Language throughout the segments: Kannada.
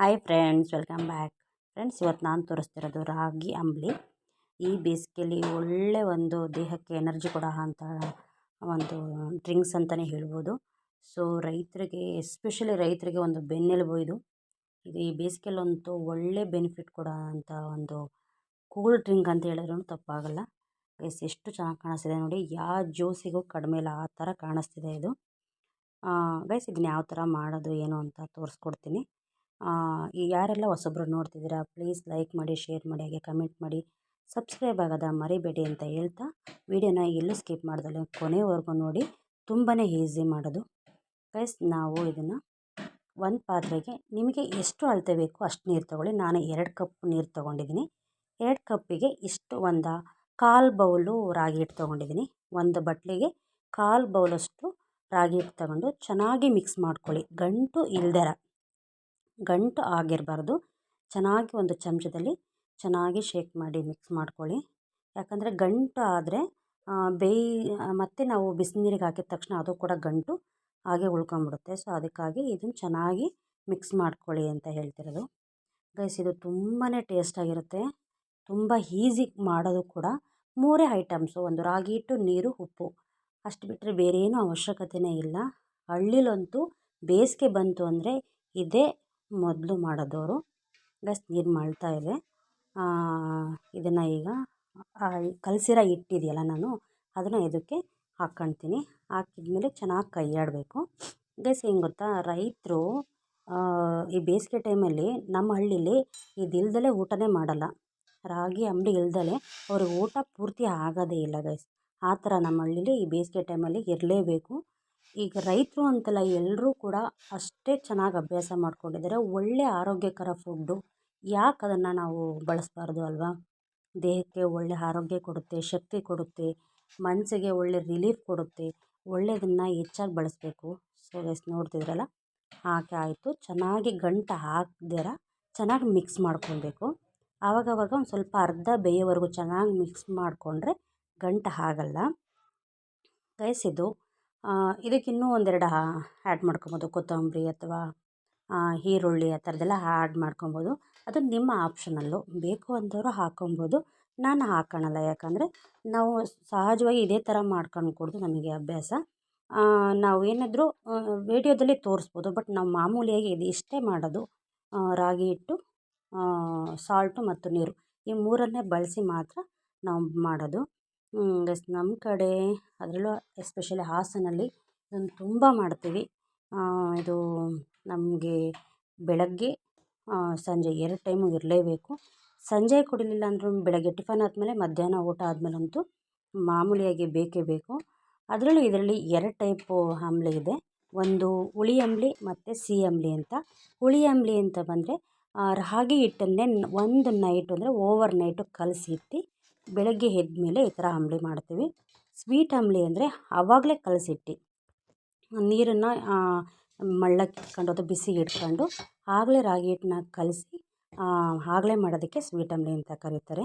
Hi friends welcome back friends ಇವತ್ತು ನಾನು ತೋರಿಸ್ತಿರೋದು ರಾಗಿ ಅಂಬಲಿ. ಈ ಬೇಸಿಗೆಯಲ್ಲಿ ಒಳ್ಳೆ ಒಂದು ದೇಹಕ್ಕೆ ಎನರ್ಜಿ ಕೊಡೋ ಅಂತ ಒಂದು ಡ್ರಿಂಕ್ಸ್ ಅಂತಲೇ ಹೇಳ್ಬೋದು. ಸೊ ರೈತರಿಗೆ ಎಸ್ಪೆಷಲಿ ರೈತರಿಗೆ ಒಂದು ಬೆನ್ನೆಲುಬು ಇದು. ಇದು ಈ ಬೇಸಿಗೆಯಲ್ಲಂತೂ ಒಳ್ಳೆ ಬೆನಿಫಿಟ್ ಕೊಡೋ ಅಂಥ ಒಂದು ಕೂಲ್ ಡ್ರಿಂಕ್ ಅಂತ ಹೇಳಿದ್ರೂ ತಪ್ಪಾಗಲ್ಲ. ಎಸ್ ಎಷ್ಟು ಚೆನ್ನಾಗಿ ಕಾಣಿಸ್ತಿದೆ ನೋಡಿ. ಯಾವ ಜ್ಯೂಸಿಗೂ ಕಡಿಮೆ ಇಲ್ಲ, ಆ ಥರ ಕಾಣಿಸ್ತಿದೆ ಇದು. ಗೈಸ್ ಇದನ್ನ ಯಾವ ಥರ ಮಾಡೋದು, ಏನು ಅಂತ ತೋರಿಸ್ಕೊಡ್ತೀನಿ. ಯಾರೆಲ್ಲ ಹೊಸಬ್ರು ನೋಡ್ತಿದ್ದೀರಾ ಪ್ಲೀಸ್ ಲೈಕ್ ಮಾಡಿ ಶೇರ್ ಮಾಡಿ, ಹಾಗೆ ಕಮೆಂಟ್ ಮಾಡಿ. ಸಬ್ಸ್ಕ್ರೈಬ್ ಆಗೋದ ಮರಿಬೇಡಿ ಅಂತ ಹೇಳ್ತಾ, ವಿಡಿಯೋನ ಎಲ್ಲೂ ಸ್ಕಿಪ್ ಮಾಡ್ದಲೆ ಕೊನೆವರೆಗೂ ನೋಡಿ. ತುಂಬಾ ಈಸಿ ಮಾಡೋದು. ಗೈಸ್ ನಾವು ಇದನ್ನು ಒಂದು ಪಾತ್ರೆಗೆ ನಿಮಗೆ ಎಷ್ಟು ಅಳತೆ ಬೇಕು ಅಷ್ಟು ನೀರು ತೊಗೊಳ್ಳಿ. ನಾನು ಎರಡು ಕಪ್ ನೀರು ತೊಗೊಂಡಿದ್ದೀನಿ. ಎರಡು ಕಪ್ಪಿಗೆ ಇಷ್ಟು ಒಂದು ಕಾಲು ಬೌಲು ರಾಗಿ ಹಿಟ್ಟು ತೊಗೊಂಡಿದ್ದೀನಿ. ಒಂದು ಬಟ್ಲಿಗೆ ಕಾಲು ಬೌಲಷ್ಟು ರಾಗಿ ಹಿಟ್ಟು ತಗೊಂಡು ಚೆನ್ನಾಗಿ ಮಿಕ್ಸ್ ಮಾಡ್ಕೊಳ್ಳಿ. ಗಂಟು ಇಲ್ದೆರ ಗಂಟು ಆಗಿರಬಾರ್ದು. ಚೆನ್ನಾಗಿ ಒಂದು ಚಮಚದಲ್ಲಿ ಚೆನ್ನಾಗಿ ಶೇಕ್ ಮಾಡಿ ಮಿಕ್ಸ್ ಮಾಡ್ಕೊಳ್ಳಿ. ಯಾಕಂದರೆ ಗಂಟು ಆದರೆ ಬೇಯಿ, ಮತ್ತು ನಾವು ಬಿಸಿನೀರಿಗೆ ಹಾಕಿದ ತಕ್ಷಣ ಅದು ಕೂಡ ಗಂಟು ಹಾಗೆ ಉಳ್ಕೊಂಬಿಡುತ್ತೆ. ಸೊ, ಅದಕ್ಕಾಗಿ ಇದನ್ನು ಚೆನ್ನಾಗಿ ಮಿಕ್ಸ್ ಮಾಡ್ಕೊಳ್ಳಿ ಅಂತ ಹೇಳ್ತಿರೋದು. ಗೈಸ್, ಇದು ತುಂಬಾ ಟೇಸ್ಟಾಗಿರುತ್ತೆ ತುಂಬ ಈಸಿ ಮಾಡೋದು ಕೂಡ. ಮೂರೇ ಐಟಮ್ಸು ಒಂದು ರಾಗಿ ಹಿಟ್ಟು, ನೀರು, ಉಪ್ಪು. ಅಷ್ಟು ಬಿಟ್ಟರೆ ಬೇರೆ ಏನೂ ಅವಶ್ಯಕತೆಯೇ ಇಲ್ಲ. ಹಳ್ಳಿಲಂತೂ ಬೇಸಿಗೆ ಬಂತು ಅಂದರೆ ಇದೇ ಮೊದಲು ಮಾಡಿದವ್ರು ಗೈಸ್ ನೀರು ಮಾಡ್ತಾ ಇದೆ ಇದನ್ನು ಈಗ ಕಲಸಿರೋ ಹಿಟ್ಟಿದೆಯಲ್ಲ ನಾನು, ಅದನ್ನು ಇದಕ್ಕೆ ಹಾಕ್ಕೊಳ್ತೀನಿ ಹಾಕಿದ್ಮೇಲೆ ಚೆನ್ನಾಗಿ ಕೈಯ್ಯಾಡಬೇಕು. ಗೈಸ್ ಏನು ಗೊತ್ತಾ? ರೈತರು ಈ ಬೇಸಿಗೆ ಟೈಮಲ್ಲಿ ನಮ್ಮ ಹಳ್ಳೀಲಿ ಇದಿಲ್ದಲೇ ಊಟನೇ ಮಾಡಲ್ಲ. ರಾಗಿ ಅಂಬಲಿ ಇಲ್ದಲೇ ಅವ್ರಿಗೆ ಊಟ ಪೂರ್ತಿ ಆಗೋದೇ ಇಲ್ಲ ಗೈಸ್. ಆ ಥರ ನಮ್ಮ ಹಳ್ಳೀಲಿ ಈ ಬೇಸಿಗೆ ಟೈಮಲ್ಲಿ ಇರಲೇಬೇಕು. ಈಗ ರೈತರು ಅಂತಲ್ಲ ಎಲ್ಲರೂ ಕೂಡ ಅಷ್ಟೇ ಚೆನ್ನಾಗಿ ಅಭ್ಯಾಸ ಮಾಡ್ಕೊಂಡಿದ್ದಾರೆ. ಒಳ್ಳೆ ಆರೋಗ್ಯಕರ ಫುಡ್ಡು ಯಾಕೆ ಅದನ್ನು ನಾವು ಬಳಸಬಾರ್ದು ಅಲ್ವಾ? ದೇಹಕ್ಕೆ ಒಳ್ಳೆ ಆರೋಗ್ಯ ಕೊಡುತ್ತೆ, ಶಕ್ತಿ ಕೊಡುತ್ತೆ ಮನಸ್ಸಿಗೆ ಒಳ್ಳೆ ರಿಲೀಫ್ ಕೊಡುತ್ತೆ ಒಳ್ಳೆಯದನ್ನು ಹೆಚ್ಚಾಗಿ ಬಳಸಬೇಕು. So S ನೋಡ್ತಿದ್ರಲ್ಲ? ಹಾಕಿ ಆಯಿತು. ಚೆನ್ನಾಗಿ ಗಂಟು ಹಾಕ್ದಿರ? ಚೆನ್ನಾಗಿ ಮಿಕ್ಸ್ ಮಾಡ್ಕೊಬೇಕು ಆವಾಗವಾಗ ಒಂದು ಸ್ವಲ್ಪ ಅರ್ಧ ಬೇಯೋವರೆಗೂ ಚೆನ್ನಾಗಿ ಮಿಕ್ಸ್ ಮಾಡಿಕೊಂಡ್ರೆ ಗಂಟು ಆಗಲ್ಲ ಗೈಸ್ ಇದಕ್ಕೆ ಇನ್ನೂ ಒಂದೆರಡು ಆ್ಯಡ್ ಮಾಡ್ಕೊಬೋದು. ಕೊತ್ತಂಬರಿ ಅಥವಾ ಈರುಳ್ಳಿ ಆ ಥರದ್ದೆಲ್ಲ ಆ್ಯಡ್ ಮಾಡ್ಕೊಬೋದು. ಅದು ನಿಮ್ಮ ಆಪ್ಷನಲ್ಲು ಬೇಕು ಅಂದವರು ಹಾಕ್ಕೊಬೋದು ನಾನು ಹಾಕ್ಕೊಳಲ್ಲ ಯಾಕಂದರೆ ನಾವು ಸಹಜವಾಗಿ ಇದೇ ಥರ ಮಾಡ್ಕೊಂಡು ಕೊಡೋದು ನಮಗೆ ಅಭ್ಯಾಸ. ನಾವು ಏನಾದರೂ ವೀಡಿಯೋದಲ್ಲಿ ತೋರಿಸ್ಬೋದು. ಬಟ್ ನಾವು ಮಾಮೂಲಿಯಾಗಿ ಇದು ಇಷ್ಟೇ ಮಾಡೋದು. ರಾಗಿ ಹಿಟ್ಟು ಸಾಲ್ಟು ಮತ್ತು ನೀರು. ಈ ಮೂರನ್ನೇ ಬಳಸಿ ಮಾತ್ರ ನಾವು ಮಾಡೋದು. ಗಸ್ ನಮ್ಮ ಕಡೆ ಅದರಲ್ಲೂ ಎಸ್ಪೆಷಲಿ ಹಾಸನಲ್ಲಿ ಇದನ್ನು ತುಂಬ ಮಾಡ್ತೀವಿ. ಇದು ನಮಗೆ ಬೆಳಗ್ಗೆ ಸಂಜೆ ಎರಡು ಟೈಮು ಇರಲೇಬೇಕು. ಸಂಜೆ ಕುಡಿಲಿಲ್ಲ ಅಂದರೂ ಬೆಳಗ್ಗೆ ಟಿಫನ್ ಆದಮೇಲೆ ಮಧ್ಯಾಹ್ನ ಊಟ ಆದಮೇಲಂತೂ ಮಾಮೂಲಿಯಾಗಿ ಬೇಕೇ ಬೇಕು. ಅದರಲ್ಲೂ ಇದರಲ್ಲಿ ಎರಡು ಟೈಪು ಅಂಬಲಿ ಇದೆ. ಒಂದು ಹುಳಿ ಅಂಬಲಿ ಮತ್ತು ಸಿಹಿ ಅಂಬ್ಲಿ ಅಂತ. ಹುಳಿ ಅಂಬಲಿ ಅಂತ ಬಂದರೆ ರಾಗಿ ಹಿಟ್ಟನ್ನೇ ಒಂದು ನೈಟ್ ಅಂದರೆ ಓವರ್ ನೈಟು ಕಲಸಿಟ್ಟು ಬೆಳಗ್ಗೆ ಎದ್ದ ಮೇಲೆ ಈ ಥರ ಅಂಬಲಿ ಮಾಡ್ತೀವಿ. ಸ್ವೀಟ್ ಅಂಬಲಿ ಅಂದರೆ ಆವಾಗಲೇ ಕಲಸಿಟ್ಟು. ನೀರನ್ನು ಮಳ್ಳಕ್ಕೆ ಇಟ್ಕೊಂಡು ಅಥವಾ ಬಿಸಿಗೆ ಇಟ್ಕೊಂಡು ಆಗಲೇ ರಾಗಿ ಹಿಟ್ಟನ್ನ ಕಲಸಿ ಆಗಲೇ ಮಾಡೋದಕ್ಕೆ ಸ್ವೀಟ್ ಅಂಬಲಿ ಅಂತ ಕರೀತಾರೆ.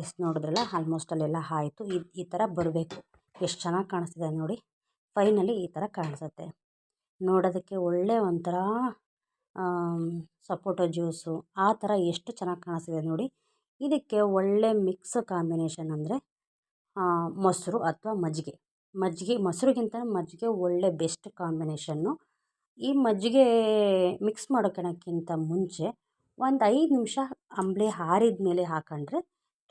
ಎಷ್ಟು ನೋಡಿದ್ರಲ್ಲ ಆಲ್ಮೋಸ್ಟ್ ಅಲ್ಲೆಲ್ಲ ಆಯಿತು. ಈ ಈ ಥರ ಬರಬೇಕು. ಎಷ್ಟು ಚೆನ್ನಾಗಿ ಕಾಣಿಸ್ತಿದೆ ನೋಡಿ. ಫೈನಲಿ ಈ ಥರ ಕಾಣಿಸುತ್ತೆ. ನೋಡೋದಕ್ಕೆ ಒಳ್ಳೆ ಒಂಥರ ಸಪೋಟೊ ಜ್ಯೂಸು. ಆ ಥರ ಎಷ್ಟು ಚೆನ್ನಾಗಿ ಕಾಣಿಸ್ತಿದೆ ನೋಡಿ. ಇದಕ್ಕೆ ಒಳ್ಳೆ ಮಿಕ್ಸ್ ಕಾಂಬಿನೇಷನ್ ಅಂದರೆ ಮೊಸರು ಅಥವಾ ಮಜ್ಜಿಗೆ. ಮಜ್ಜಿಗೆ, ಮೊಸರುಗಿಂತ ಮಜ್ಜಿಗೆ ಒಳ್ಳೆ ಬೆಸ್ಟ್ ಕಾಂಬಿನೇಷನ್ನು ಈ ಮಜ್ಜಿಗೆ ಮಿಕ್ಸ್ ಮಾಡ್ಕೊಳಕ್ಕಿಂತ ಮುಂಚೆ ಒಂದು ಐದು ನಿಮಿಷ ಅಂಬಲಿ ಹಾರಿದ ಮೇಲೆ ಹಾಕೊಂಡ್ರೆ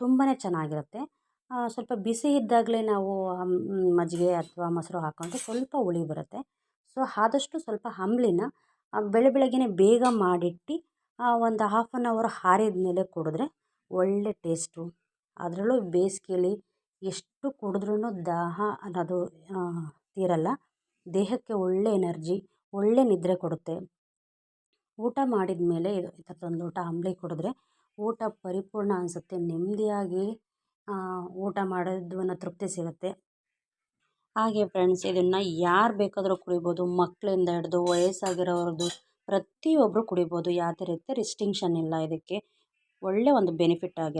ತುಂಬಾ ಚೆನ್ನಾಗಿರುತ್ತೆ. ಸ್ವಲ್ಪ ಬಿಸಿ ಇದ್ದಾಗಲೇ ನಾವು ಮಜ್ಜಿಗೆ ಅಥವಾ ಮೊಸರು ಹಾಕೊಂಡ್ರೆ ಸ್ವಲ್ಪ ಹುಳಿ ಬರುತ್ತೆ. ಸೊ, ಆದಷ್ಟು ಸ್ವಲ್ಪ ಅಂಬಲಿನ ಬೆಳ ಬೆಳಗ್ಗೆನೇ ಬೇಗ ಮಾಡಿಟ್ಟು ಒಂದು ಹಾಫ್ ಆನ್ ಅವರ್ ಹಾರಿದ ಮೇಲೆ ಕುಡಿದ್ರೆ ಒಳ್ಳೆ ಟೇಸ್ಟು. ಅದರಲ್ಲೂ ಬೇಸಿಗೆಯಲ್ಲಿ ಎಷ್ಟು ಕುಡಿದ್ರೂ ದಾಹ ಅನ್ನೋದು ತೀರಲ್ಲ. ದೇಹಕ್ಕೆ ಒಳ್ಳೆ ಎನರ್ಜಿ, ಒಳ್ಳೆ ನಿದ್ರೆ ಕೊಡುತ್ತೆ. ಊಟ ಮಾಡಿದ ಮೇಲೆ ಇದು ಈ ಥರದೊಂದು ಕುಡಿದ್ರೆ ಊಟ ಪರಿಪೂರ್ಣ ಅನಿಸುತ್ತೆ. ನೆಮ್ಮದಿಯಾಗಿ ಊಟ ಮಾಡೋದು ಅನ್ನೋ ತೃಪ್ತಿ ಸಿಗುತ್ತೆ. ಹಾಗೆ ಫ್ರೆಂಡ್ಸ್ ಇದನ್ನು ಯಾರು ಬೇಕಾದರೂ ಕುಡಿಬೋದು. ಮಕ್ಕಳಿಂದ ಹಿಡ್ದು ವಯಸ್ಸಾಗಿರೋರದ್ದು ಪ್ರತಿಯೊಬ್ಬರು ಕುಡಿಬೋದು. ಯಾವುದೇ ರೀತಿ ರಿಸ್ಟಿಂಕ್ಷನ್ ಇಲ್ಲ ಇದಕ್ಕೆ. ಒಳ್ಳೆ ಒಂದು ಬೆನಿಫಿಟ್ ಆಗಿರೋ